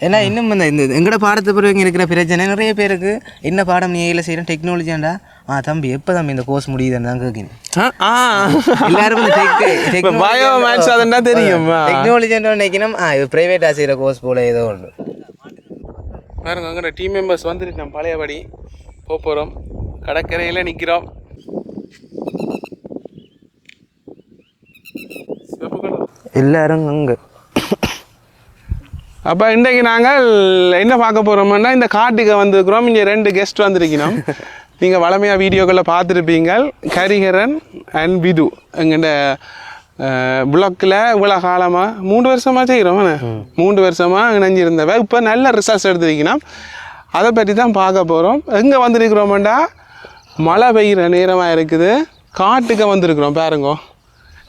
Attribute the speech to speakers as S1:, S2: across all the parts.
S1: ஏன்னா இன்னும் இந்த இந்த எங்கட பாடத்தை பிறகு இருக்கிற பிரச்சனை நிறைய பேருக்கு என்ன பாடம் நீ ஏல செய்யறேன் டெக்னாலஜியாண்டா ஆ தம்பி எப்போ தம்பி இந்த கோர்ஸ் முடியுதுன்னு தான் கேட்கணும்
S2: இப்போ பயோ மேத்ஸ் அதுன்னா தெரியும்.
S1: டெக்னாலஜின்னு நினைக்கணும்? ஆ இது ப்ரைவேட்டாக செய்கிற கோர்ஸ் போல ஏதோ ஒன்று
S2: பாருங்க அங்கே டீம் மெம்பர்ஸ் வந்துட்டு நம்ம பழையபடி போக போகிறோம் கடற்கரையில் நிற்கிறோம்
S1: எல்லாரும் அங்கே.
S2: அப்போ இன்றைக்கு நாங்கள் என்ன பார்க்க போகிறோம்னா இந்த காட்டுக்கு வந்திருக்கிறோம். இங்கே ரெண்டு கெஸ்ட் வந்திருக்கணும். நீங்கள் வளமையாக வீடியோக்களில் பார்த்துருப்பீங்க கரிகரன் அண்ட் விது. எங்கள்ட பிளாக்கில் இவ்வளோ காலமாக மூன்று வருஷமாக செய்கிறோம் மூன்று வருஷமாக இணைஞ்சிருந்தவ. இப்போ நல்ல ரிசல்ட்ஸ் எடுத்திருக்கணும். அதை பற்றி தான் பார்க்க போகிறோம் எங்கே வந்திருக்கிறோம்டா? மழை பெய்கிற நேரமாக இருக்குது. காட்டுக்கு வந்திருக்கிறோம் பாருங்கோ.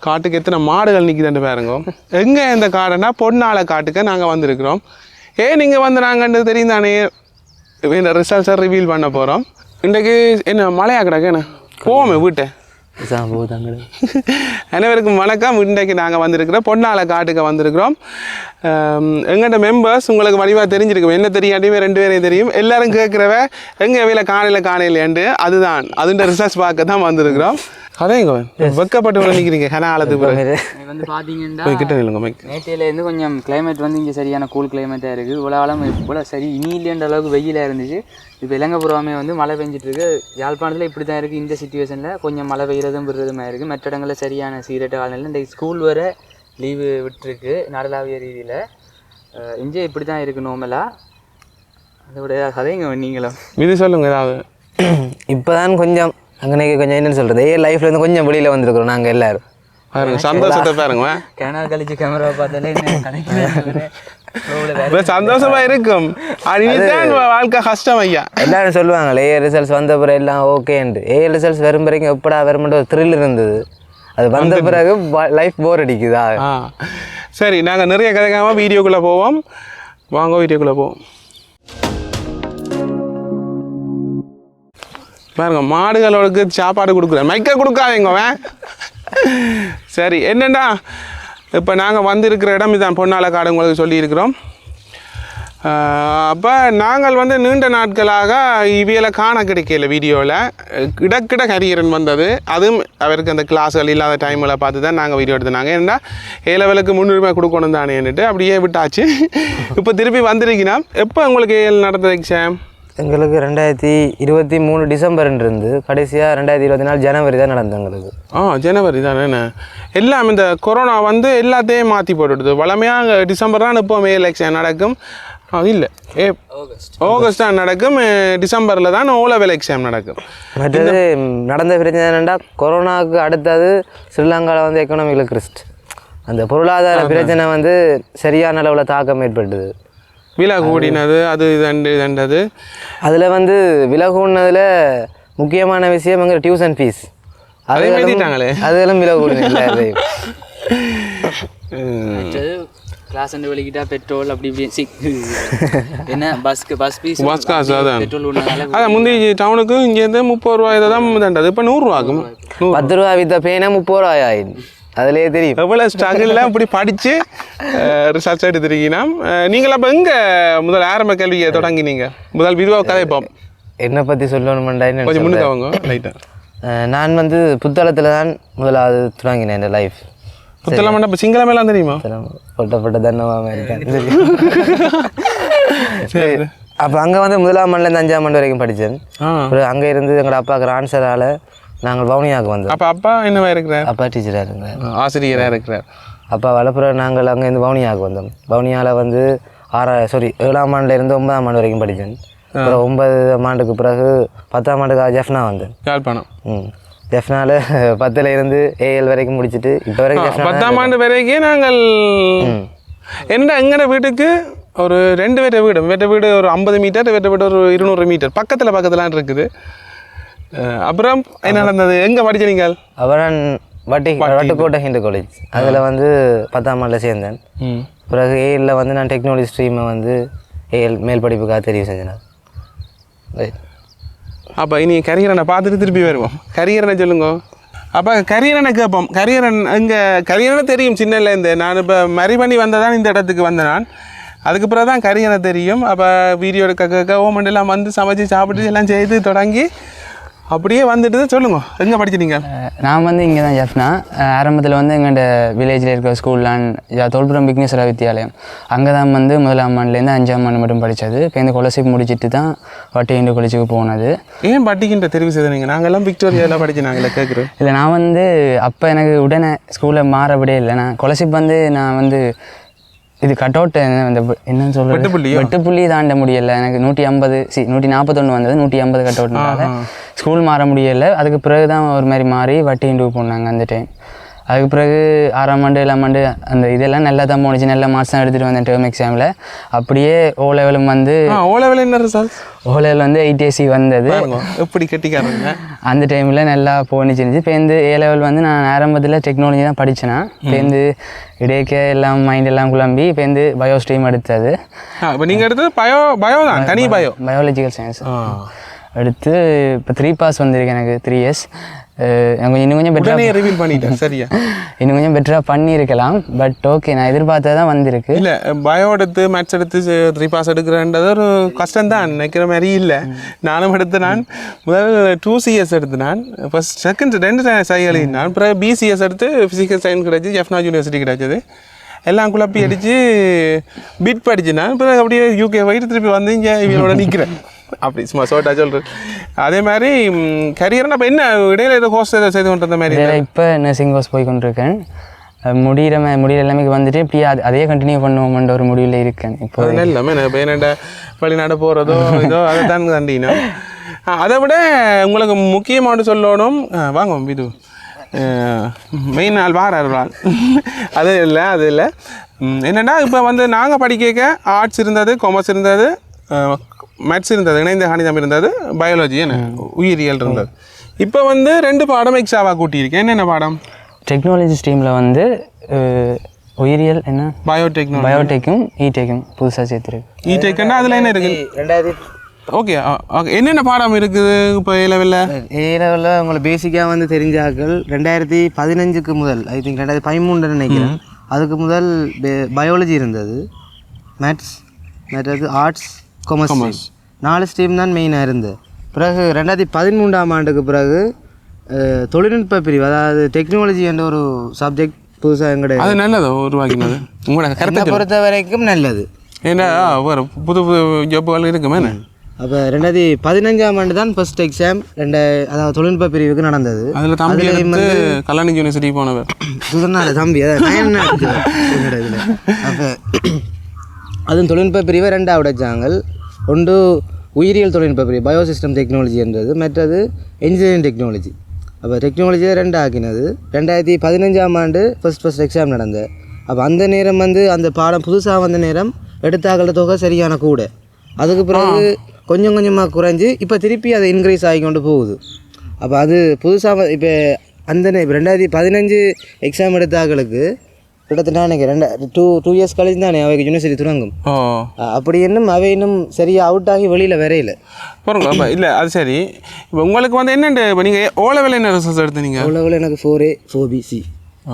S2: காட்டுக்கு எத்தனை மாடுகள் நிற்குதுன்னு பாருங்க. எங்கே இந்த காடுனா பொன்னால காட்டுக்கு நாங்கள் வந்திருக்கிறோம். ஏன் நீங்கள் வந்து நாங்கன்றது தெரியும் தானே இந்த ரிசல்ட்ஸை ரிவீல் பண்ண போகிறோம் இன்றைக்கு என்ன மழையாக கிடக்கு என்ன? போவோமே வீட்டை. அனைவருக்கும் வணக்கம். இன்றைக்கு நாங்கள் வந்திருக்கிறோம் பொன்னால காட்டுக்கு வந்திருக்கிறோம். எங்கள்கிட்ட மெம்பர்ஸ் உங்களுக்கு வடிவாக தெரிஞ்சிருக்கும். என்ன தெரியாட்டியுமே ரெண்டு பேரையும் தெரியும். எல்லாரும் கேட்குறவ எங்கே வேலை காணையில் காணையிலேண்டு அதுதான். அதுன்ற ரிசல்ட்ஸ் பார்க்க தான் வந்திருக்கிறோம். அதைங்க வெக்கப்பட்டு விட நிற்கிறீங்க கனாலத்துக்கு பிறகு.
S3: வந்து பார்த்தீங்கன்னா
S2: போய் கிட்ட நில்லுங்க மைக்
S3: நேற்றையிலேருந்து கொஞ்சம் climate வந்து இங்கே சரியான கூல் கிளைமேட்டாக இருக்குது. இவ்வளோ இவ்வளோ சரி இனி இல்லைன்ற அளவுக்கு வெயிலாக இருந்துச்சு. இப்போ இலங்கப்புறமே வந்து மழை பெஞ்சிட்டு இருக்கு யாழ்ப்பாணத்தில் இப்படி தான் இருக்குது இந்த சுச்சுவேஷனில் கொஞ்சம் மழை பெய்யறதும் விடுறதுமா இருக்குது மற்ற இடங்களில் சரியான சீரட்ட காலநிலை இந்த ஸ்கூல் வர லீவு விட்டுருக்கு நாடளாவிய ரீதியில். இங்கே இப்படி தான் இருக்குது நோமலாக அதோட கதைங்க நீங்களும்.
S2: இது சொல்லுங்க ஏதாவது.
S1: இப்போ தான் கொஞ்சம் அங்கே கொஞ்சம் என்னன்னு சொல்கிறது ஏ லைஃப்லேருந்து கொஞ்சம் வெளியில் வந்திருக்கிறோம் நாங்கள் எல்லாரும்.
S2: பாருங்க சந்தோஷத்தை பாருங்க.
S3: கேனால் கழிச்சு கேமரா பார்த்தாலே
S2: சந்தோஷமா இருக்கும். அதுதான் வாழ்க்கை கஷ்டம் ஐயா.
S1: எல்லாரும் சொல்லுவாங்களே ஏ ரிசல்ட்ஸ் வந்த பிறகு எல்லாம் ஓகேன்ட்டு ஏ ரிசல்ட்ஸ் வரும் பிறகு எப்படா வரும்ன்ற ஒரு த்ரில் இருந்தது. அது வந்த பிறகு லைஃப் போர் அடிக்குதா?
S2: சரி நாங்கள் நிறைய கதைக்காம வீடியோக்குள்ளே போவோம். வாங்க வீடியோக்குள்ளே போவோம். பாருங்க மாடுகளுக்கு சாப்பாடு கொடுக்குறேன். மைக்க கொடுக்காதீங்க சரி என்னண்டா? இப்போ நாங்கள் வந்திருக்கிற இடம் இதான் பொன்னால காடு உங்களுக்கு சொல்லியிருக்கிறோம். அப்போ நாங்கள் வந்து நீண்ட நாட்களாக இவியலை காண கிடைக்கல வீடியோவில் கிடக்கிட ஹரியரன் வந்தது. அதுவும் அவருக்கு அந்த கிளாஸ்கள் இல்லாத டைமில் பார்த்து தான் நாங்கள் வீடியோ எடுத்துனாங்க. ஏன்னா ஏ லெவலுக்கு முன்னுரிமை கொடுக்கணும் தானேன்னுட்டு அப்படியே விட்டாச்சு. இப்போ திருப்பி வந்திருக்கிறோம். எப்போ உங்களுக்கு ஏழு நடந்தது எக்ஸாம்
S1: எங்களுக்கு ரெண்டாயிரத்தி இருபத்தி மூணு டிசம்பர் இருந்து கடைசியாக ரெண்டாயிரத்தி இருபத்தி நாலு ஜனவரி தான் நடந்தது எங்களுக்கு.
S2: ஆ ஜனவரி தானே எல்லாம் இந்த கொரோனா வந்து எல்லாத்தையும் மாற்றி போட்டுடுது. வளமையாக டிசம்பர் தான் இப்போ மே எலெக்ஷன் நடக்கும். அது இல்லை. ஏ ஆகஸ்ட் தான் நடக்கும். டிசம்பரில் தான் ஓ லெவல் எக்ஸாம் நடக்கும்.
S1: மற்றது நடந்த பிரச்சனை என்னென்னா கொரோனாவுக்கு அடுத்தது ஸ்ரீலங்காவில் வந்து எக்கனாமிக்கல் கிறிஸ்ட் அந்த பொருளாதார பிரச்சனை வந்து சரியான அளவில் தாக்கம் ஏற்பட்டது.
S2: விலை கூடினது அது இதண்டு இதண்டது
S1: அதில் வந்து விலகுனதில் முக்கியமான விஷயம் எங்கள் டியூஷன் ஃபீஸ்
S2: அதை.
S1: அதெல்லாம் விலை கூடின
S3: அடுத்தது கிளாஸ் அண்டு வெளிக்கிட்டா பெட்ரோல் அப்படி இப்படி சி என்ன பஸ்க்கு பஸ் ஃபீஸ்
S2: பஸ் காசு அதான்.
S3: பெட்ரோல்
S2: அதான் முந்தி டவுனுக்கு இங்கேருந்து முப்பது ரூபா இதை தான் தண்டது இப்போ நூறுரூவாக்கும் நூறு
S1: பத்து ரூபா வித்த பேனா முப்பது ரூபாய் ஆயிடும் அதுலேயே தெரியும்.
S2: எவ்வளோ ஸ்ட்ரகிளில் இப்படி படித்து ரிசர்ச் எடுத்துருக்கீங்கன்னா நீங்கள் அப்போ எங்கே முதல் ஆரம்ப கல்வியை தொடங்கினீங்க? முதல் விரிவாக கதைப்போம்
S1: என்னை பற்றி சொல்லணுமெண்டா
S2: கொஞ்சம் லைட்டாக
S1: நான் வந்து புத்தளத்தில் தான் முதலாவது தொடங்கினேன் இந்த லைஃப்
S2: புத்தலாம் இப்போ சிங்களமெல்லாம் தெரியுமா?
S1: பொட்ட பொட்ட தன்னமாக இருக்கேன் அப்போ அங்கே வந்து முதலாம் மண்ணிலேருந்து அஞ்சாம் மணி வரைக்கும் படித்தேன். அங்கே இருந்து எங்களோட அப்பாவுக்கு ஆன்சரால் நாங்கள் வவுனியாவுக்கு வந்தோம்
S2: அப்போ அப்பா என்னவா இருக்கிறார்?
S1: அப்பா டீச்சராக இருந்தார்.
S2: ஆசிரியராக இருக்கிறார்.
S1: அப்பா வளப்புறம் நாங்கள் அங்கேருந்து வவுனியாவுக்கு வந்தோம். வவுனியாவில் வந்து ஆறா சாரி ஏழாம் ஆண்டுல இருந்து ஒன்பதாம் ஆண்டு வரைக்கும் படித்தேன். அப்புறம் ஒன்பதாம் ஆண்டுக்கு பிறகு பத்தாம் ஆண்டுக்கு ஜெஃப்னா வந்தேன்.
S2: யாழ்ப்பாணம்.
S1: ம். ஜெஃப்னால பத்தில் இருந்து ஏஎல் வரைக்கும் முடிச்சுட்டு இப்போ வரைக்கும்
S2: பத்தாம் ஆண்டு வரைக்கும் நாங்கள் என்ன எங்கட வீட்டுக்கு? ஒரு ரெண்டு பேர்ட்ட வீடு. வேட்ட வீடு ஒரு ஐம்பது மீட்டர் வேட்ட வீடு ஒரு இருநூறு மீட்டர். பக்கத்தில் பக்கத்துலாம் இருக்குது. அப்புறம் என்ன நடந்தது? எங்கே படிச்ச நீங்கள்?
S1: அப்புறம் வட்டி வட்டுக்கோட்டை ஹிந்து காலேஜ் அதில் வந்து பத்தாம் ஆண்டில் சேர்ந்தேன். பிறகு ஏஎல்ல வந்து நான் டெக்னாலஜி ஸ்ட்ரீமை வந்து ஏஎல் மேல் படிப்புக்காக தெரிவு செஞ்சேன்
S2: அப்போ இனி கரியரனை பார்த்துட்டு திருப்பி வருவோம். கரியரனை சொல்லுங்க. அப்போ கரியரனை கேட்போம் கரியரன் இங்கே கரியரனை தெரியும் சின்னலேருந்து நான் இப்போ மரி பண்ணி வந்ததான் இந்த இடத்துக்கு வந்தேன் நான். அதுக்கு பிறகு தான் எனக்கு தெரியும். அப்போ வீடியோ கேட்க எல்லாம் வந்து சமைச்சு சாப்பிட்டு எல்லாம் செய்து தொடங்கி அப்படியே வந்துட்டு சொல்லுங்க. எங்கே படிச்சிட்டீங்க
S3: நான் வந்து இங்கே தான் ஜெஃப்னா ஆரம்பத்தில் வந்து எங்கள்ட வில்லேஜில் இருக்கிற ஸ்கூல்லான் தோல்புரம் விக்னேஸ்வரா வித்யாலயம். அங்கே தான் வந்து முதலாம் ஆண்டுலேருந்து அஞ்சாம் ஆண்டு மட்டும் படித்தது இப்போ இந்த கொலசிப் முடிச்சிட்டு தான் வட்டியண்டு கொலிச்சுக்கு போனது.
S2: ஏன் பட்டிக்கின்ற தெரிவு செய்த நீங்கள் நாங்கெல்லாம் விக்டோரியாவில் படிச்சு நாங்களே கேட்குறோம்
S3: இல்லை நான் வந்து அப்போ எனக்கு உடனே ஸ்கூலில் மாறபடியே இல்லை. நான் கொலசிப் வந்து நான் வந்து இது கட் அவுட் இந்த என்னன்னு சொல்கிறது
S2: வெட்டுப்புள்ளியோ?
S3: வெட்டுப்புள்ளி தாண்ட முடியல. எனக்கு நூற்றி ஐம்பது சி நூற்றி நாற்பத்தொன்று வந்தது நூற்றி ஐம்பது கட் அவுட்னால ஸ்கூல் மாற முடியல. அதுக்கு பிறகு தான் ஒரு மாதிரி மாறி வட்டி இன்டூ போனாங்க அந்த டைம் அதுக்கு பிறகு ஆறாம் ஆண்டு ஏழாம் ஆண்டு அந்த இதெல்லாம் நல்லா தான் போணுச்சு. நல்ல மார்க்ஸ் தான் எடுத்துகிட்டு வந்தேன் டேர்ம் எக்ஸாமில் அப்படியே ஓ லெவலும் வந்து
S2: ஓ லெவல் என்ன ரிசல்ட்
S3: ஓ லெவல் வந்து எயிட்டிஎஸ்சி வந்தது.
S2: எப்படி கட்டிக்காரங்க
S3: அந்த டைமில் நல்லா போனிச்சு இருந்துச்சு. இப்போ வந்து ஏ லெவல் வந்து நான் ஆரம்பத்தில் டெக்னாலஜி தான் படித்தேன் இப்போ வந்து இடையக்க எல்லாம் மைண்ட் எல்லாம் குழம்பி இப்போ வந்து பயோ ஸ்ட்ரீம் எடுத்தது.
S2: இப்போ நீங்கள் எடுத்தது பயோ பயோ தான் தனி பயோ
S3: பயாலஜிக்கல் சயின்ஸ் எடுத்து இப்போ த்ரீ பாஸ் வந்திருக்கு எனக்கு த்ரீ இயர்ஸ் கொஞ்சம் இன்னும் கொஞ்சம் பெட்டராக
S2: ரிவீல் பண்ணிட்டேன் சரியா?
S3: இன்னும் கொஞ்சம் பெட்டராக பண்ணியிருக்கலாம் பட் ஓகே நான் எதிர்பார்த்தது தான் வந்திருக்கு.
S2: இல்லை பயோ எடுத்து மேத்ஸ் எடுத்து த்ரீ பாஸ் எடுக்கிறன்றது ஒரு கஷ்டம் தான் நினைக்கிற மாதிரி இல்லை. நானும் எடுத்து நான் முதல் டூ சிஎஸ் எடுத்து நான் ஃபர்ஸ்ட் செகண்ட் ரெண்டு சை எழுதினான் அப்புறம் பிசிஎஸ் எடுத்து ஃபிசிக்கல் சயின்ஸ் கிடச்சி ஜெஃப்னா யூனிவர்சிட்டி கிடச்சது. எல்லாம் குழப்பி அடித்து பிட் படிச்சு நான் அப்புறம் அப்படியே யூகே போயிட்டு திருப்பி வந்து இங்கே இவங்களோட நிற்கிறேன் அப்படி சும்மா சோட்டா சொல்கிறேன் அதே மாதிரி கரியர் அப்போ என்ன இடையில ஏதோ கோர்ஸ் ஏதோ செய்து கொண்டு மாதிரி
S3: இப்போ நர்சிங் கோர்ஸ் போய் கொண்டிருக்கேன். அஹ் முடியிற மா- முடியிற எல்லாமே வந்துட்டு இப்படி அது அதே கண்டினியூ பண்ணுவோம்ன்ற ஒரு முடிவில் இருக்கேன். இப்போ
S2: எல்லாமே இப்போ என்னடா வெளிநாடு போகிறதோ இதோ அதை தான் கண்டினும் அதை விட உங்களுக்கு முக்கியமான சொல்லணும். வாங்க இது மெயின் நாள் வாரார் ஆள் அது இல்லை அது இல்லை. என்னன்னா இப்போ வந்து நாங்கள் படிக்க ஆர்ட்ஸ் இருந்தது காமர்ஸ் இருந்தது. மேத்ஸ் இருந்தது இணைந்த கணிதம் இருந்தது பயாலஜி என்ன உயிரியல் இருந்தது. இப்போ வந்து ரெண்டு பாடம் எக்ஸ்ட்ராவாக கூட்டியிருக்கேன். என்னென்ன பாடம்?
S3: டெக்னாலஜி ஸ்ட்ரீமில் வந்து உயிரியல் என்ன?
S2: பயோடெக்னாலஜி
S3: பயோடெக்கும் இடெக்கும் புதுசாக சேர்த்துருக்கு.
S2: இடெக்னா அதில் என்ன இருக்குது
S1: ரெண்டாயிரத்தி
S2: ஓகே ஓகே என்னென்ன பாடம் இருக்குது இப்போ ஏ லெவலில்
S1: ஏ லெவலில் உங்களுக்கு பேசிக்காக வந்து தெரிஞ்சாக்கள் ரெண்டாயிரத்தி பதினஞ்சுக்கு முதல் ஐ திங்க் ரெண்டாயிரத்தி பதிமூணுன்னு நினைக்கிறேன். அதுக்கு முதல் பயாலஜி இருந்தது. மேத்ஸ் மற்றது ஆர்ட்ஸ் காமர்ஸ் நாலு ஸ்ட்ரீம் தான் மெயினாக இருந்தது. பிறகு ரெண்டாயிரத்தி பதிமூன்றாம் ஆண்டுக்கு பிறகு தொழில்நுட்ப பிரிவு அதாவது டெக்னாலஜி என்ற ஒரு சப்ஜெக்ட் புதுசாக எங்களுடைய
S2: அது நல்லது உருவாக்கினது. உங்களோட கருத்தை
S1: பொறுத்த வரைக்கும் நல்லது.
S2: ஏன்னா ஒரு புது புது ஜப்புகள் இருக்குமே?
S1: அப்போ ரெண்டாயிரத்தி பதினஞ்சாம் ஆண்டு தான் ஃபர்ஸ்ட் எக்ஸாம் ரெண்டு அதாவது தொழில்நுட்ப பிரிவுக்கு நடந்தது.
S2: அதுல தம்பி எடுத்து கல்லாணி யூனிவர்சிட்டி போனவர்.
S1: சுதர்னால தம்பி அதான் அப்போ அதுவும் தொழில்நுட்ப பிரிவை ரெண்டாக உடைச்சாங்கள் ஒன்று உயிரியல் தொழில்நுட்ப பிரிவு பயோசிஸ்டம் டெக்னாலஜி என்றது. மற்றது இன்ஜினியரிங் டெக்னாலஜி அப்போ டெக்னாலஜியை ரெண்டு ஆக்கினது ரெண்டாயிரத்தி பதினஞ்சாம் ஆண்டு ஃபர்ஸ்ட் ஃபஸ்ட் எக்ஸாம் நடந்தது. அப்போ அந்த நேரம் வந்து அந்த பாடம் புதுசாக வந்த நேரம் எடுத்தாக்கிற தொகை சரியான கூட. அதுக்கு பிறகு கொஞ்சம் கொஞ்சமாக குறைஞ்சி இப்போ திருப்பி அது இன்க்ரீஸ் ஆகி கொண்டு போகுது. அப்போ அது புதுசாக இப்போ அந்த நே- ரெண்டாயிரத்தி பதினஞ்சு எக்ஸாம் எடுத்தாக்களுக்கு கிட்டத்தட்ட நினைக்கிறேன் ரெண்டா டூ டூ இயர்ஸ் கழிச்சு தானே அவைக்கு யூனிவர்சிட்டி தொடங்கும்.
S2: ஓ
S1: அப்படி இன்னும் அவை இன்னும் சரியாக அவுட் ஆகி வெளியில் வரையில.
S2: பாருங்க அப்ப இல்லை அது சரி. இப்போ உங்களுக்கு வந்து என்னண்டு இப்போ நீங்கள் ஓ லெவலில் என்ன ரிசல்ட்ஸ் எடுத்தீங்க
S1: அவ்வளோ எனக்கு four A four B C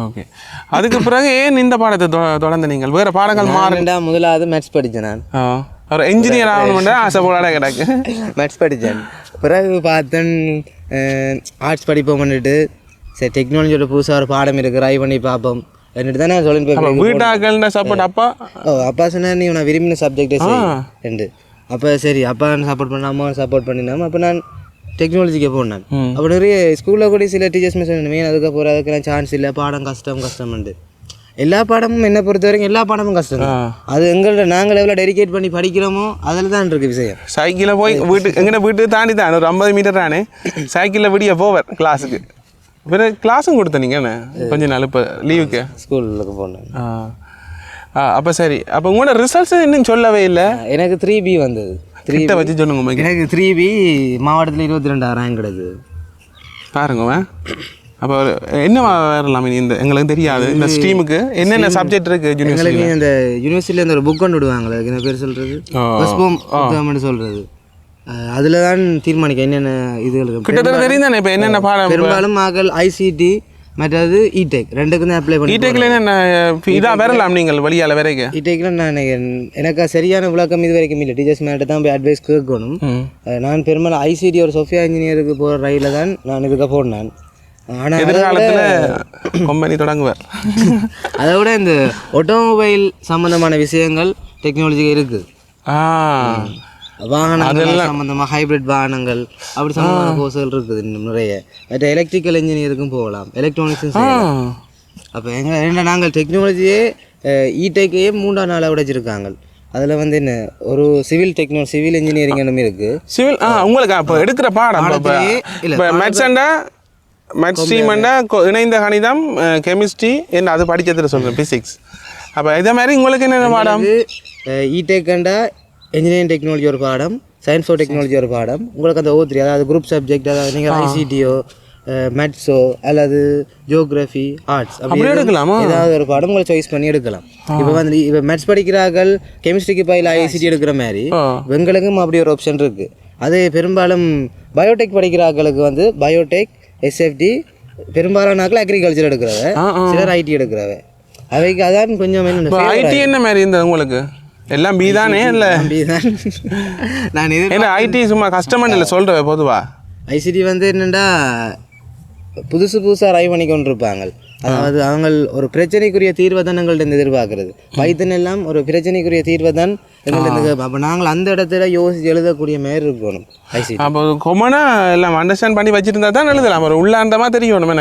S2: okay அதுக்கு பிறகு ஏன் இந்த பாடத்தை தொ- தொடர்ந்து நீங்கள்? வேறு பாடங்கள் மாற
S1: ரெண்டாம் முதலாவது மேத்ஸ் படித்தேன் நான்.
S2: ஒரு என்ஜினியர் ஆகணும்னு ஆசை போடாட கிடக்கு
S1: மேத்ஸ் படித்தேன் பிறகு பார்த்தேன் ஆர்ட்ஸ் படிப்போம்னுட்டு. சரி டெக்னாலஜியோட புதுசாக ஒரு பாடம் இருக்குது ட்ரை பண்ணி பார்ப்போம் என்னட்டு தானே சொல்லிட்டு
S2: வீட்டாக்கள்னு சப்போர்ட் அப்பா?
S1: ஓ அப்பா சொன்னார் நீ நான் விரும்பின சப்ஜெக்டே ரெண்டு. அப்போ சரி அப்பா சப்போர்ட் பண்ண அம்மா சப்போர்ட் பண்ணினோம் அப்போ நான் டெக்னாலஜிக்கு போனேன். அப்போ நிறைய ஸ்கூலில் கூட சில டீச்சர்ஸ் சொன்னேன் அதுக்கு போகிற அதுக்கெல்லாம் சான்ஸ் இல்லை. பாடம் கஷ்டம் கஷ்டம்ண்டு எல்லா பாடமும் என்னை பொறுத்த வரைக்கும் எல்லா பாடமும் கஷ்டம். அது எங்கள்ட்ட நாங்கள் எவ்வளோ டெடிகேட் பண்ணி படிக்கிறோமோ அதில் தான் இருக்கு விஷயம்.
S2: சைக்கிளில் போய் வீட்டு எங்கே வீட்டுக்கு தாண்டி தான் ஒரு ஐம்பது மீட்டர் தானே. சைக்கிளில் விடிய போவர் கிளாஸுக்கு வேறு கிளாஸும் கொடுத்த நீங்கள் கொஞ்ச நாள் இப்போ லீவுக்கு
S1: ஸ்கூலுக்கு போனேன்.
S2: ஆ. ஆ அப்போ சரி. அப்போ உங்களோட ரிசல்ட்ஸ் இன்னும் சொல்லவே இல்லை?
S1: எனக்கு த்ரீ பி வந்தது. த்ரீ
S2: வச்சு சொல்லுங்க
S1: எனக்கு த்ரீ பி மாவட்டத்தில் இருபத்தி ரெண்டாயிரம் ரேங்க் கிடக்குது
S2: பாருங்க அப்போ என்ன வரலாம் இந்த எங்களுக்கு தெரியாது. இந்த ஸ்ட்ரீமுக்கு என்னென்ன சப்ஜெக்ட் இருக்கு யூனிவர்சிட்டி
S1: எங்களுக்கு இந்த யூனிவர்சிட்டியில் இந்த ஒரு புக் கொண்டு விடுவாங்களே என்ன பேர் சொல்கிறது சொல்கிறது அதில் தான் தீர்மானிக்க என்னென்ன இதுகள் இருக்கு?
S2: கிட்டத்தட்ட தெரியும் தானே இப்போ என்னென்ன பாடம்
S1: பெரும்பாலும் மகள் ஐசிடி மற்றது இடெக் ரெண்டுக்கும் தான் அப்ளை பண்ணி
S2: இடெக்கில் என்ன இதாக வரலாம் நீங்கள் வழியால் வரைக்கும்
S1: இடெக்கில் நான். எனக்கு சரியான விளக்கம் இது வரைக்கும் இல்லை. டீச்சர்ஸ் மேட்ட தான் போய் அட்வைஸ் கேட்கணும். நான் பெரும்பாலும் ஐசிடி ஒரு சொஃபியா இன்ஜினியருக்கு போகிற ரயிலில் தான் நான் இதுக்கு போனேன் ஆனால்
S2: எதிர்காலத்தில் கம்பெனி தொடங்குவார்.
S1: அதை விட இந்த ஆட்டோமொபைல் சம்பந்தமான விஷயங்கள் டெக்னாலஜி இருக்குது
S2: ஆ.
S1: வாகனங்கள் சம்பந்தமாக ஹைபிரிட் வாகனங்கள் அப்படி சம்பந்தமான கோர்ஸ்கள் இருக்குது இன்னும் நிறைய. மற்ற எலக்ட்ரிக்கல் இன்ஜினியருக்கும் போகலாம். எலக்ட்ரானிக்ஸும் அப்போ எங்க என்ன நாங்கள் டெக்னாலஜியே இடெக்கையே மூன்றாம் நாளாக உடைச்சிருக்காங்க. அதில் வந்து என்ன ஒரு சிவில் டெக்னோ சிவில் இன்ஜினியரிங் என்னமே இருக்குது
S2: சிவில் ஆ உங்களுக்கு அப்போ எடுக்கிற பாடம் இப்போ மேட்ஸண்டா மேட்ஸ் ஸ்ட்ரீமண்டா இணைந்த கணிதம் கெமிஸ்ட்ரி என்ன அது படிச்சதுல சொல்கிறேன் ஃபிசிக்ஸ் அப்போ இதே மாதிரி உங்களுக்கு என்னென்ன பாடம்?
S1: இடெக்கண்டா இன்ஜினியரிங் டெக்னாலஜி ஒரு பாடம் சயின்ஸ் ஃபோர் டெக்னாலஜி ஒரு பாடம். உங்களுக்கு அந்த ஓ த்ரீ அதாவது குரூப் சப்ஜெக்ட் அதாவது நீங்கள் ஐசிடியோ மேத்ஸோ அல்லது ஜியோகிராஃபி ஆர்ட்ஸ் அப்படி
S2: எடுக்கலாமா?
S1: ஏதாவது ஒரு பாடம் உங்களை சாய்ஸ் பண்ணி எடுக்கலாம். இப்போ வந்து இப்போ மேத்ஸ் படிக்கிறார்கள் கெமிஸ்ட்ரிக்கு பயில ஐசிடி எடுக்கிற மாதிரி. எங்களுக்கும் அப்படி ஒரு ஆப்ஷன் இருக்குது அது பெரும்பாலும் பயோடெக் படிக்கிறார்களுக்கு வந்து பயோடெக் எஸ்எஃப்டி பெரும்பாலானாக்கள் அக்ரிகல்ச்சர் எடுக்கிறவ. சிலர் ஐடி எடுக்கிறவ. அவைக்கு அதான் கொஞ்சம்
S2: ஐடி என்ன மாதிரி இருந்தது உங்களுக்கு? எல்லாம் பி தானே இல்லை?
S1: நம்பிதான் நான் இது
S2: ஏன்னா ஐடி சும்மா கஷ்டமான இல்லை சொல்கிற பொதுவா.
S1: ஐசிடி வந்து என்னென்னா புதுசு புதுசாக ரைவ் பண்ணி கொண்டிருப்பாங்க அதாவது அவங்க ஒரு பிரச்சனைக்குரிய தீர்வை தான் எங்கள்ட்ட இருந்து எதிர்பார்க்கறது பைத்தன் எல்லாம் ஒரு பிரச்சனைக்குரிய தீர்வை தான் எங்கள்ட்ட இருந்து அப்போ நாங்கள் அந்த இடத்துல யோசிச்சு எழுதக்கூடிய மாதிரி இருக்கணும் ஐசிடி.
S2: அப்போ கொமனாக எல்லாம் அண்டர்ஸ்டாண்ட் பண்ணி வச்சிருந்தா தான் எழுதலாம். ஒரு உள்ளாண்டமாக தெரியணும்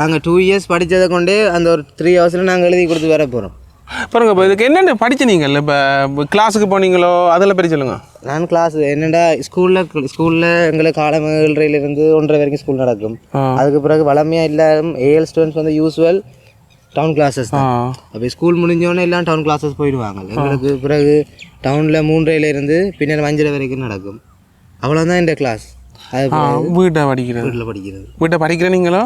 S1: நாங்கள் டூ இயர்ஸ் படித்ததை கொண்டே அந்த ஒரு த்ரீ ஹவர்ஸில் நாங்கள் எழுதி கொடுத்து வர போகிறோம்
S2: பாருங்க இப்போ இதுக்கு என்னென்ன படிச்ச நீங்கள் இப்போ கிளாஸுக்கு போனீங்களோ அதெல்லாம் பற்றி சொல்லுங்க.
S1: நான் கிளாஸ் என்னடா ஸ்கூலில் ஸ்கூலில் எங்களுக்கு காலம் ஏழரையிலிருந்து ஒன்றரை வரைக்கும் ஸ்கூல் நடக்கும். அதுக்கு பிறகு வளமையாக இல்லாம ஏஎல் ஸ்டூடெண்ட்ஸ் வந்து யூஸ்வல் டவுன் கிளாஸஸ் தான். அப்போ ஸ்கூல் முடிஞ்சோடனே எல்லாம் டவுன் கிளாஸஸ் போயிடுவாங்க. எங்களுக்கு பிறகு டவுனில் மூன்றையிலேருந்து பின்னர் அஞ்சரை வரைக்கும் நடக்கும். அவ்வளோதான் இந்த கிளாஸ்
S2: வீட்டை படிக்கிறது.
S1: வீட்டில் படிக்கிறது.
S2: வீட்டை படிக்கிற நீங்களோ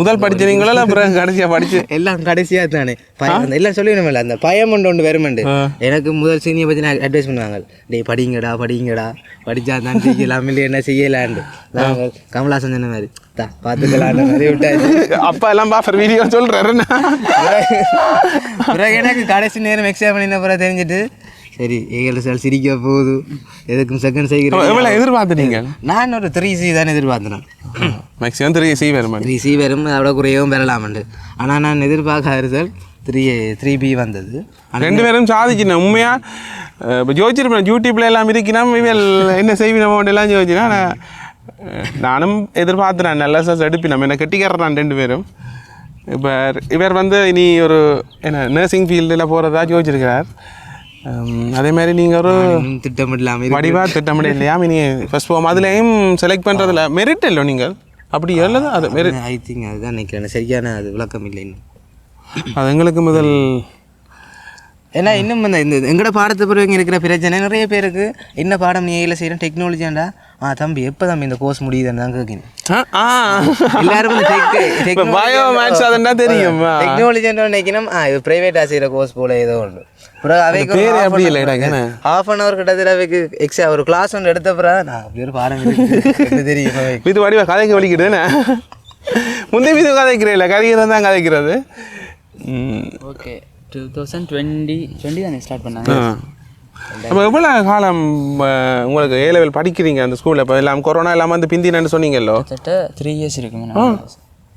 S2: முதல் படிச்சீங்களோ இல்லை பிறகு கடைசியாக படிச்சு?
S1: எல்லாம் கடைசியாக தானே பயம் எல்லாம் சொல்லணுமில்ல அந்த பயம் ஒன்று ஒன்று வருமெண்டு. எனக்கு முதல் சீனியை பற்றி நான் அட்வைஸ் பண்ணுவாங்க. டேய் படிங்கடா படிங்கடா. படிச்சா தான் செய்யலாம் இல்லை என்ன செய்யலான்னு நாங்கள் கமலாசன் சொன்ன மாதிரி தா பார்த்துக்கலான்ற மாதிரி விட்டாச்சு
S2: அப்பா எல்லாம் பாஃபர் வீடியோ சொல்கிறாரு
S1: பிறகு எனக்கு கடைசி நேரம் எக்ஸாம் பண்ணின பிறகு தெரிஞ்சுட்டு சரி ஏழு சார் சிரிக்க போகுது. எதுக்கும் செகண்ட் செய்கிறேன்
S2: எவ்வளோ எதிர்பார்த்துட்டீங்க?
S1: நான் ஒரு த்ரீ சி தான் எதிர்பார்த்தேன்.
S2: மேக்ஸிமம் த்ரீ சி வரும்
S1: த்ரீ சி வரும் அதோட குறையவும் பெறலாமண்டு. ஆனால் நான் எதிர்பார்க்காத ரிசல்ட் த்ரீ த்ரீ பி வந்தது.
S2: ரெண்டு பேரும் சாதிக்கணும். உண்மையாக இப்போ ஜோதிச்சிருப்பேன். யூடியூப்ல எல்லாம் இருக்கணும் இவள் என்ன செய்வினமோ எல்லாம் ஜோதிச்சினா நான் நானும் எதிர்பார்த்துறேன். நல்ல சார் எடுப்பினோம். என்ன கெட்டிக்கிறேன் ரெண்டு பேரும். இப்போ இவர் வந்து இனி ஒரு என்ன நர்சிங் ஃபீல்டில் போகிறதா யோசிச்சிருக்கிறார் அதே மாதிரி நீங்கள் ஒரு
S1: திட்டமிடலாம இருக்கு.
S2: வடிவா திட்டமிட இல்லையா நீ ஃபர்ஸ்ட் போகும் அதுலேயும் செலக்ட் பண்ணுறதுல மெரிட் இல்லை நீங்கள் அப்படி எழுத அது மெரிட்
S1: ஐ திங்க் அதுதான் நினைக்கிறேன். சரியான அது விளக்கம் இல்லை இன்னும்.
S2: அது எங்களுக்கு முதல்
S1: ஏன்னா இன்னும் இந்த இந்த எங்கட பாடத்தை பிறகு இருக்கிற பிரச்சனை நிறைய பேருக்கு என்ன பாடம் நீ ஏல செய்கிறேன் டெக்னாலஜியாண்டா ஆ தம்பி எப்போ தம்பி இந்த கோர்ஸ் முடியுதுன்னு தான் கேட்கணும் எல்லாரும்
S2: அதுன்னா தெரியும்.
S1: டெக்னாலஜி நினைக்கணும்? ஆ இது பிரைவேட்டாக செய்கிற கோர்ஸ் போல ஏதோ ஒன்று பிறகு அவைக்கு
S2: பேரே அப்படி இல்லை
S1: ஹாஃப் அன் ஹவர் கிட்டத்தட்ட அவைக்கு எக்ஸா ஒரு கிளாஸ் ஒன்று எடுத்த பிறகு நான் அப்படி ஒரு தெரியும்.
S2: இது வடிவா கதைக்கு வலிக்குது என்ன? முந்தைய மீது கதைக்கிறேன் இல்லை கதைக்கிறது தான் கதைக்கிறது. ம்.
S3: Okay two thousand twenty twenty தானே ஸ்டார்ட் பண்ணாங்க.
S2: அப்போ எவ்வளோ காலம் உங்களுக்கு ஏ லெவல் படிக்கிறீங்க அந்த ஸ்கூலில் இப்போ எல்லாம் கொரோனா எல்லாம் வந்து பிந்தினன்னு சொன்னீங்கல்லோ?
S3: த்ரீ இயர்ஸ் இருக்குங்க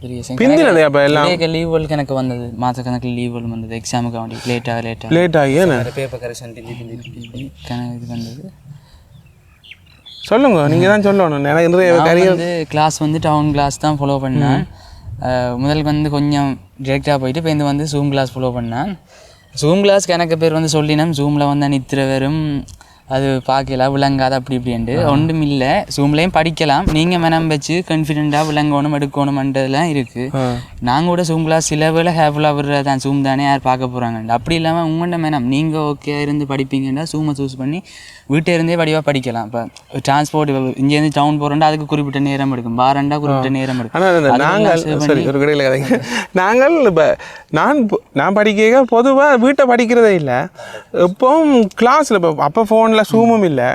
S2: பிந்தினது அப்போ எல்லாம்?
S3: லீவ் கணக்கு வந்தது. மாத கணக்கில் லீவ் வந்தது. எக்ஸாமுக்கு வேண்டி
S2: லேட் ஆகி
S1: பேப்பர் கரெக்ஷன்
S3: கணக்கு வந்தது.
S2: சொல்லுங்க நீங்கள் தான் சொல்லணும். எனக்கு நிறைய
S3: கிளாஸ் வந்து டவுன் கிளாஸ் தான் ஃபாலோ பண்ணேன். அஹ் முதல் வந்து கொஞ்சம் டிரெக்டாக போயிட்டு இப்போ இந்த வந்து ஜூம் கிளாஸ் ஃபாலோ பண்ணேன். ஜூம் கிளாஸ்க்கு எனக்கு பேர் வந்து சொல்லினோம் ஜூமில் வந்து நித்திர வெறும் அது பார்க்கல விளங்காது அப்படி இப்படின்ட்டு. ஒன்றும் இல்லை ஜூம்லேயும் படிக்கலாம். நீங்கள் மனம் வச்சு கான்ஃபிடென்ட்டாக விளங்கணும் எடுக்கணுமன்றதுலாம் இருக்குது நாங்கள் கூட ஜூம் கிளாஸ் சில ஹேஃபுல்லாக விடுறது தான் ஜூம் தானே யார் பார்க்க போகிறாங்க அப்படி இல்லாமல் உங்கள்கிட்ட மேனம் நீங்கள் ஓகே இருந்து படிப்பீங்கன்னா ஜூமை சூஸ் பண்ணி வீட்டை இருந்தே வடிவாக படிக்கலாம். இப்போ டிரான்ஸ்போர்ட் இங்கேருந்து டவுன் போகிறோம்னா அதுக்கு குறிப்பிட்ட நேரம் எடுக்கும். பாரண்டா குறிப்பிட்ட நேரம் எடுக்கும்.
S2: நாங்கள் சரி ஒரு கடையில் கதைங்க. நாங்கள் இப்போ நான் நான் படிக்க பொதுவாக வீட்டை படிக்கிறதே இல்லை. இப்போவும் கிளாஸில் இப்போ அப்போ ஃபோனில் ஃபோனில் சூமும் இல்லை.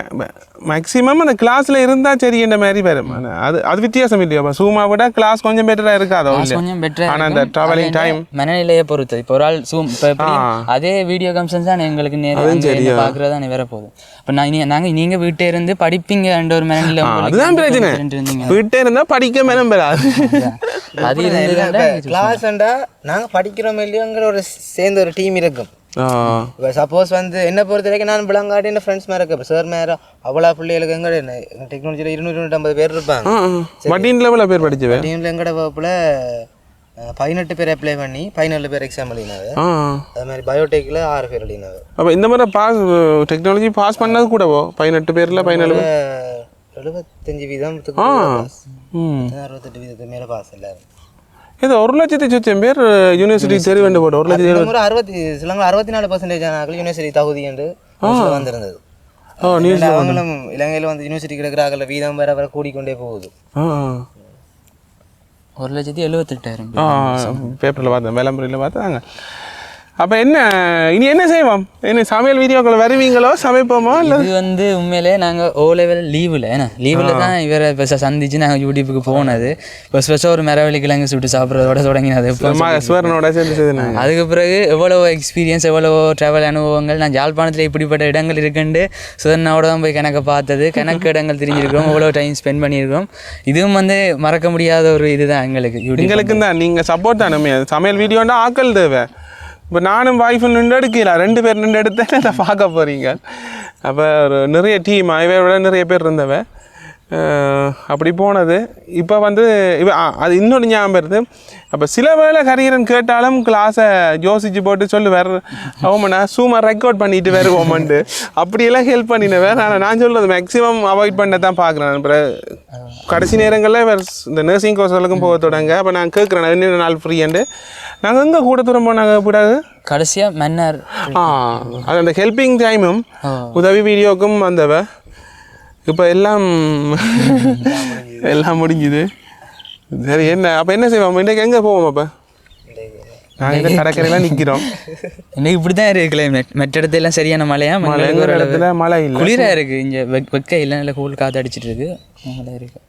S2: மேக்ஸிமம் அந்த கிளாஸில் இருந்தால் சரி என்ற மாதிரி வரும்? அது அது வித்தியாசம் இல்லையா? சூமா விட கிளாஸ் கொஞ்சம் பெட்டராக இருக்காதோ
S3: கொஞ்சம் பெட்டரா
S2: ஆனால் அந்த ட்ராவலிங் டைம்
S3: மனநிலையை பொறுத்து. இப்போ ஒரு ஆள் சூம் இப்போ எப்படி? அதே வீடியோ கம்சன்ஸ் தான் எங்களுக்கு நேரம் பார்க்குறது தான் வேற போகுது இப்போ நான் இனி நாங்கள் நீங்கள் வீட்டே இருந்து படிப்பீங்கன்ற ஒரு மனநிலை
S2: அதுதான் பிரச்சனை. வீட்டே இருந்தால் படிக்க மேலும் பெறாது
S3: அது
S1: கிளாஸ்ண்டா நாங்கள் படிக்கிறோம் இல்லையோங்கிற ஒரு சேர்ந்த ஒரு டீம் இருக்கும். இப்போ சப்போஸ் வந்து என்ன பொறுத்த வரைக்கும் நான் பிள்ளைங்காட்டி என்ன ஃப்ரெண்ட்ஸ் மேலே இருக்க சார் மேலே அவ்வளோ பிள்ளைகளுக்கு எங்கே எங்கள் டெக்னாலஜியில் இருநூறு இருநூற்றம்பது பேர் இருப்பாங்க.
S2: ஆ வட்டின் லெவலில் பேர் படிச்சவே?
S1: டீமில் எங்கட வகுப்பில் பதினெட்டு பேர் அப்ளை பண்ணி பதினேழு பேர் எக்ஸாம் எழுதினாங்க
S2: ஆ.
S1: அது மாதிரி பயோடெக்கில் ஆறு பேர் எழுதினாங்க
S2: அப்போ இந்த மாதிரி பாஸ் டெக்னாலஜி பாஸ் பண்ணது கூடவோ? பதினெட்டு பேரில் பதினேழு
S1: எழுபத்தஞ்சு வீதத்துக்கு பாஸ்
S2: ம்.
S1: அறுபத்தெட்டு வீதத்துக்கு மேலே பாஸ் எல்லாரும்
S2: இது ஒரு லட்சத்தி சொச்சம் பேர் யூனிவர்சிட்டி தேர்வு வேண்டு போடு ஒரு லட்சத்தி
S1: அறுபத்தி சிலங்க அறுபத்தி நாலு பர்சன்டேஜ் ஆனாக்கள் யூனிவர்சிட்டி தகுதி என்று வந்திருந்தது. அவங்களும் இலங்கையில் வந்து யூனிவர்சிட்டி கிடைக்கிறார்கள் வீதம் வேற வேற கூடிக்கொண்டே போகுது.
S2: ஆ
S3: ஒரு லட்சத்தி எழுபத்தெட்டாயிரம்
S2: பேப்பரில் பார்த்தேன் விளம்பரில் பார்த்தாங்க அப்போ என்ன இனி என்ன செய்வோம்? என்ன சமையல் வீடியோக்கள் வருவீங்களோ சமைப்போமோ இல்லை?
S3: இது வந்து உண்மையிலே நாங்கள் ஓ லெவல் லீவில் ஏன்னா லீவில் தான் இவரை இப்போ சந்திச்சு நாங்கள் யூடியூப்புக்கு போனது. இப்போ ஸ்பெஷல் ஒரு மரவள்ளி கிழங்கு சுட்டு சாப்பிட்றதோட தொடங்கினது.
S2: சுவரனோட சேர்ந்து
S3: அதுக்கு பிறகு எவ்வளவோ எக்ஸ்பீரியன்ஸ் எவ்வளவோ ட்ராவல் அனுபவங்கள் நான் யாழ்ப்பாணத்தில் இப்படிப்பட்ட இடங்கள் இருக்குண்டு சுதர்னாவோட தான் போய் கணக்கை பார்த்தது. கணக்கு இடங்கள் தெரிஞ்சிருக்கிறோம் எவ்வளோ டைம் ஸ்பெண்ட் பண்ணியிருக்கோம் இதுவும் வந்து மறக்க முடியாத ஒரு இதுதான் எங்களுக்கு
S2: எங்களுக்கு தான். நீங்கள் சப்போர்ட் தானே சமையல் வீடியோண்டா ஆக்கள் தேவை. இப்போ நானும் வாய்ஃபும் நின்று எடுக்கல ரெண்டு பேர் நின்று எடுத்து அதை பார்க்க போகிறீங்க அப்போ ஒரு நிறைய டீம் விட நிறைய பேர் இருந்தவ அப்படி போனது. இப்போ வந்து இப்போ அது இன்னொரு ஞாபகம் வருது. அப்போ சில வேளை கரியரன் கேட்டாலும் கிளாஸை யோசிச்சு போட்டு சொல்லு வேறு ஓமண்ணா சும்மா ரெக்கார்ட் பண்ணிட்டு வேறு ஓமன்ட்டு அப்படியெல்லாம் ஹெல்ப் பண்ணினவன் ஆனால் நான் சொல்கிறது மேக்ஸிமம் அவாய்ட் பண்ண தான் பார்க்குறேன். அப்புறம் கடைசி நேரங்களில் வேறு இந்த நர்சிங் கோர்ஸ்களுக்கும் போக தொடங்க. அப்போ நான் கேட்குறேன் இன்னும் நாள் ஃப்ரீண்டு நாங்கள் எங்கே கூட தூரம் போனாங்க கூடாது
S3: கடைசியாக மன்னர்.
S2: ஆ அது அந்த ஹெல்பிங் டைமும் உதவி வீடியோக்கும் வந்தவ. இப்போ எல்லாம் எல்லாம் முடிஞ்சுது. சரி என்ன அப்போ என்ன செய்வோம்? இன்றைக்கு எங்கே போவோம் அப்போ? நாங்கள் இந்த கடற்கரையெல்லாம் நிற்கிறோம்
S3: இன்னைக்கு இப்படி தான் இருக்குது கிளைமேட் மற்ற இடத்துல எல்லாம் சரியான மழையா?
S2: மழை
S3: ஓரளவு
S2: இடத்துல மழை இல்லை.
S3: குளிராக இருக்குது இங்கே வெக் வெக்க இல்லை நல்ல கூல் காற்று அடிச்சிட்டு இருக்கு. நல்லா இருக்கு.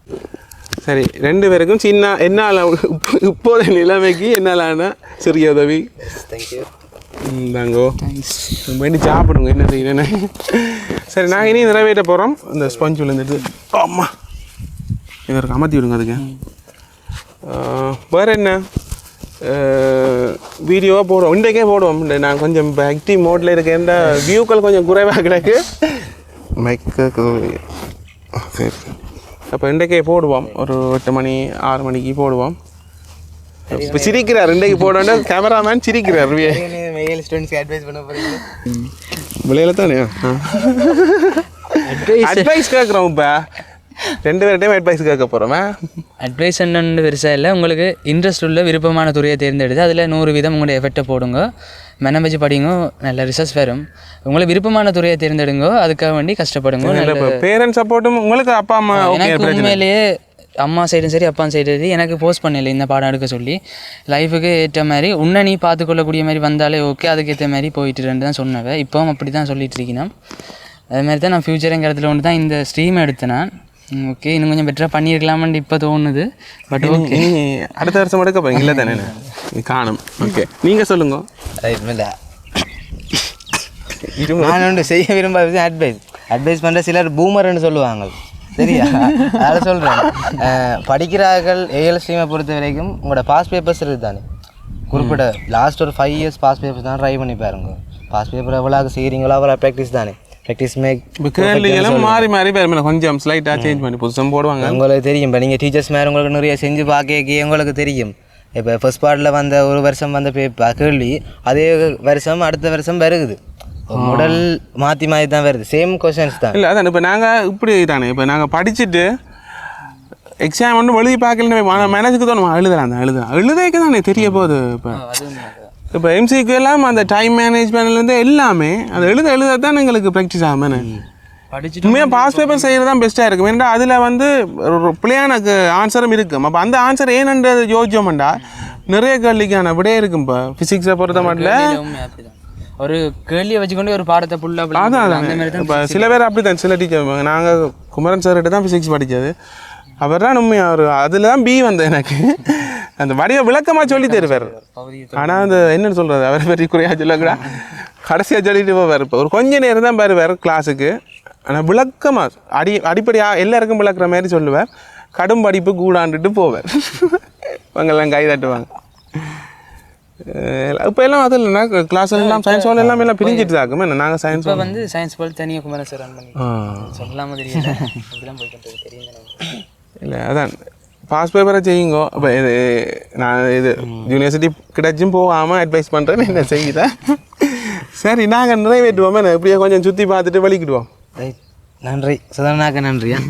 S2: சரி ரெண்டு பேருக்கும் சின்ன என்னால் இப்போ இப்போதைய நிலைமைக்கு என்னாலான சிறிய உதவி.
S1: தேங்க்யூ
S2: தாங்கோ வேண்டி சாப்பிடுங்க என்ன செய்யணும் சரி நாங்கள் இனி நிறைவேற்ற போகிறோம் இந்த ஸ்பஞ்ச் விழுந்துட்டு அம்மா. இதற்கு அமர்த்தி விடுங்க அதுக்கு. வேற என்ன? வீடியோவாக போடுவோம். இன்றைக்கே போடுவோம். நான் கொஞ்சம் ஆக்டிவ் மோட்டில் இருக்கேன் வியூக்கள் கொஞ்சம் குறைவாக கிடக்கு. மைக்கு சரி. அப்போ இன்றைக்கே போடுவோம். ஒரு எட்டு மணி ஆறு மணிக்கு போடுவோம். இப்போ சிரிக்கிறார் இன்றைக்கு போடணும்னா கேமராமேன் சிரிக்கிறார்.
S1: மெயில் ஸ்டூடெண்ட்ஸ்க்கு அட்வைஸ் பண்ண போகிறீங்க
S2: விளையில தானே? அட்வைஸ் கேட்குறோம் இப்போ. ரெண்டு பேர்ட்டையும் அட்வைஸ் கேட்க போகிறோமே
S3: அட்வைஸ் என்னன்னு பெருசாக இல்லை. உங்களுக்கு இன்ட்ரெஸ்ட் உள்ள விருப்பமான துறையை தேர்ந்தெடுத்து அதில் நூறு வீதம் உங்களுடைய எஃபெக்டை போடுங்க. மெனம் வச்சு படிங்க நல்ல ரிசல்ட்ஸ் வரும். உங்களுக்கு விருப்பமான துறையை தேர்ந்தெடுங்க அதுக்காக வேண்டி கஷ்டப்படுங்க
S2: பேரண்ட் சப்போர்ட்டும் உங்களுக்கு அப்பா அம்மா
S3: எனக்கு உண்மையிலேயே அம்மா சைடும் சரி அப்பா சைடும் சரி எனக்கு போஸ்ட் பண்ணல இந்த பாடம் எடுக்க சொல்லி. லைஃபுக்கு ஏற்ற மாதிரி உன்னை நீ பார்த்துக்கொள்ளக்கூடிய மாதிரி வந்தாலே ஓகே அதுக்கேற்ற மாதிரி போயிட்டு ரெண்டு தான் சொன்னவ. இப்போவும் அப்படி தான் சொல்லிட்டு இருக்கேன் அது மாதிரி தான் நான் ஃப்யூச்சருங்கிறதுல ஒன்று தான் இந்த ஸ்ட்ரீம் எடுத்தேன் நான். ஓகே இன்னும் கொஞ்சம் பெட்டராக பண்ணியிருக்கலாமான்னு இப்போ தோணுது. பட் ஓகே
S2: நீ அடுத்த வருஷம் எடுக்க போறீங்க இல்லை தானே? நீ காணும். ஓகே நீங்கள் சொல்லுங்க.
S1: நான் ஒன்று செய்ய விரும்பாத அட்வைஸ் அட்வைஸ் பண்ணுற சிலர் பூமர்னு சொல்லுவாங்க. சரியா? அதை சொல்கிறேன் படிக்கிறார்கள் ஏஎல் ஸ்ட்ரீமை பொறுத்த வரைக்கும் உங்களோட பாஸ் பேப்பர்ஸ் இருக்குது தானே குறிப்பிட்ட லாஸ்ட் ஒரு ஃபைவ் இயர்ஸ் பாஸ் பேப்பர்ஸ் தான் ட்ரை பண்ணி பாருங்க. பாஸ் பேப்பர் எவ்வளோ செய்கிறீங்களோ அவ்வளோ ப்ராக்டிஸ் தானே? ப்ராக்டிஸ் மேக்
S2: கேள்விகளும் மாறி மாறி பேர் கொஞ்சம் ஸ்லைட்டாக சேஞ்ச் பண்ணி புதுசம் போடுவாங்க.
S1: உங்களுக்கு தெரியும். இப்போ நீங்கள் டீச்சர்ஸ் மேலே உங்களுக்கு நிறைய செஞ்சு பார்க்க உங்களுக்கு தெரியும். இப்போ ஃபர்ஸ்ட் பார்ட்டில் வந்த ஒரு வருஷம் வந்த பேப்பர் கேள்வி. அதே வருஷம் அடுத்த வருஷம் வருகுது. முதல் மாற்றி மாற்றி தான் வருது. சேம் கொஷின்ஸ் தான்.
S2: இல்லை அதான் இப்போ நாங்கள் இப்படி தானே. இப்போ நாங்கள் படிச்சுட்டு எக்ஸாம் ஒன்று எழுதி பார்க்கலன்னு மேனேஜுக்கு தோணும் எழுதலாம் தான் எழுதலாம் எழுதைக்கு தானே தெரிய போகுது இப்போ. இப்போ எம்சிக்கு எல்லாம் அந்த டைம் மேனேஜ்மெண்ட்லேருந்து எல்லாமே அது எழுத எழுத தான் எங்களுக்கு ப்ராக்டிஸ் ஆகுமே
S3: படிச்சுட்டு
S2: உண்மையாக பாஸ் பேப்பர் செய்கிறது தான் பெஸ்ட்டாக இருக்கும். ஏன்னா அதில் வந்து ஒரு பிள்ளையான ஆன்சரும் இருக்கும். அப்போ அந்த ஆன்சர் ஏனன்றது யோசிச்சோம்டா நிறைய கேள்விக்கான விடையே இருக்கும் இப்போ. ஃபிசிக்ஸை பொறுத்த மட்டும்
S3: ஒரு கேள்வியை வச்சுக்கொண்டு ஒரு பாடத்தை ஃபுல்லாக
S2: அதான் அதான் இப்போ சில பேர் அப்படி தான் சில டீச்சர் நாங்கள் குமரன் சார்கிட்ட தான் ஃபிசிக்ஸ் படித்தது அவர் தான் உண்மையாக அவர் அதில் தான் பி வந்தது எனக்கு. அந்த வடிவ விளக்கமாக சொல்லி தருவார். ஆனால் அந்த என்னன்னு சொல்கிறது அவரை பற்றி குறையாக சொல்லக்கூடா கடைசியாக சொல்லிட்டு போவார் இப்போ. ஒரு கொஞ்ச நேரம் தான் பாருவார் கிளாஸுக்கு ஆனால் விளக்கமாக அடி அடிப்படையாக எல்லாருக்கும் விளக்குற மாதிரி சொல்லுவார். கடும் படிப்பு கூடாண்டுட்டு போவார். இவங்கெல்லாம் கை தட்டுவாங்க. இப்போ எல்லாம் அது இல்லைன்னா கிளாஸ் எல்லாம் சயின்ஸ் ஹால் எல்லாம் எல்லாம் பிரிஞ்சிட்டு தான் இருக்குமே நாங்கள் சயின்ஸ்
S3: வந்து சயின்ஸ் பால் தனியாக குமாரன் சார் ரன் பண்ணி சொல்லாம தெரியல அப்படிதான் போய்கிட்டு தெரியும்.
S2: இல்லை அதான். பாஸ் பேப்பரை செய்யுங்க. இப்போ இது நான் இது யூனிவர்சிட்டி கிடைச்சும் போகாமல் அட்வைஸ் பண்ணுறேன் என்ன செய்யுதா? சரி நாங்கள் நிறைவேற்றுவோமே. இப்படியே கொஞ்சம் சுற்றி பார்த்துட்டு வலிக்கிடுவோம்
S1: நன்றி. சுதனாக்க நன்றியா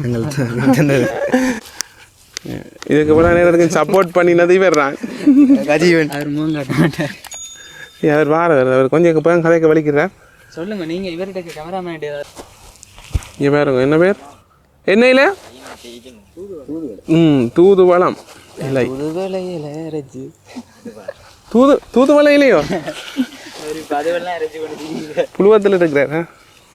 S2: இதுக்கு இவ்வளோ நேரத்துக்கு சப்போர்ட் பண்ணினது இவர் தான்.
S1: கஜீவன்.
S3: அவர்
S2: வார அவர் கொஞ்சம் இப்போ கதைக்க வலிக்கிறார்.
S3: சொல்லுங்க நீங்க இவர்கிட்ட கேமராமேன்
S2: இங்கே பாருங்க என்ன பேர்? என்னையில் தூதுவளம். இல்லை தூது தூதுவளை இல்லையோ
S3: ஒரு பதவெல்லாம் ரஜி பண்ணி
S2: புழுவத்தில் இருக்கிறார்?